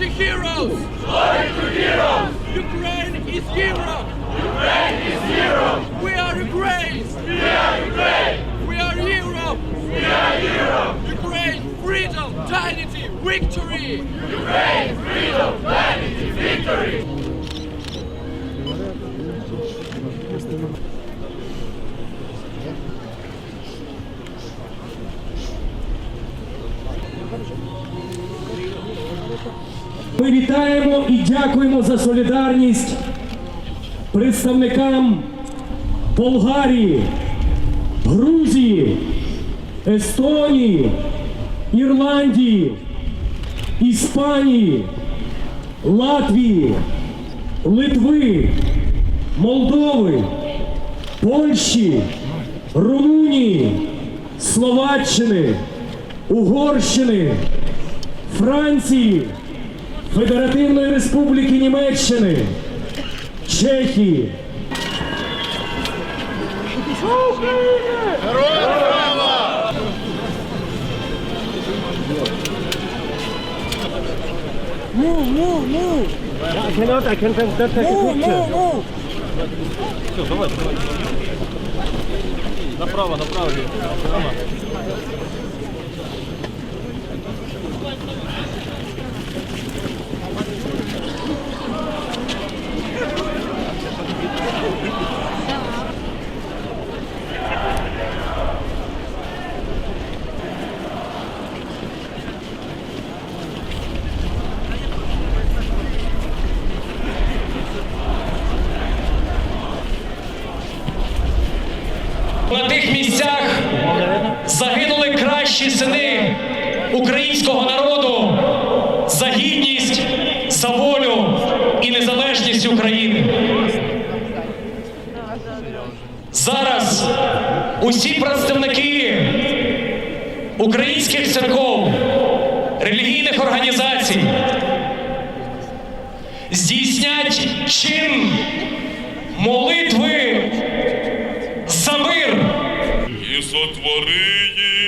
to heroes! Glory to heroes! Ukraine is hero! Ukraine is hero! We are Ukraine! We are Ukraine! We are Europe! We are Europe! Ukraine, freedom, dignity, victory! Ukraine, freedom, dignity, victory! Ми вітаємо і дякуємо за солідарність представникам Болгарії, Грузії, Естонії, Ірландії, Іспанії, Латвії, Литви, Молдови, Польщі, Румунії, Словаччини, Угорщини, Франції, Федеративної Республіки Німеччини, Чехії. I cannot, I can not take a picture. Направо, направо. На Загинули кращі сини українського народу за гідність, за волю і незалежність України. Зараз усі представники українських церков, релігійних організацій здійснять чин молитви сотвори їм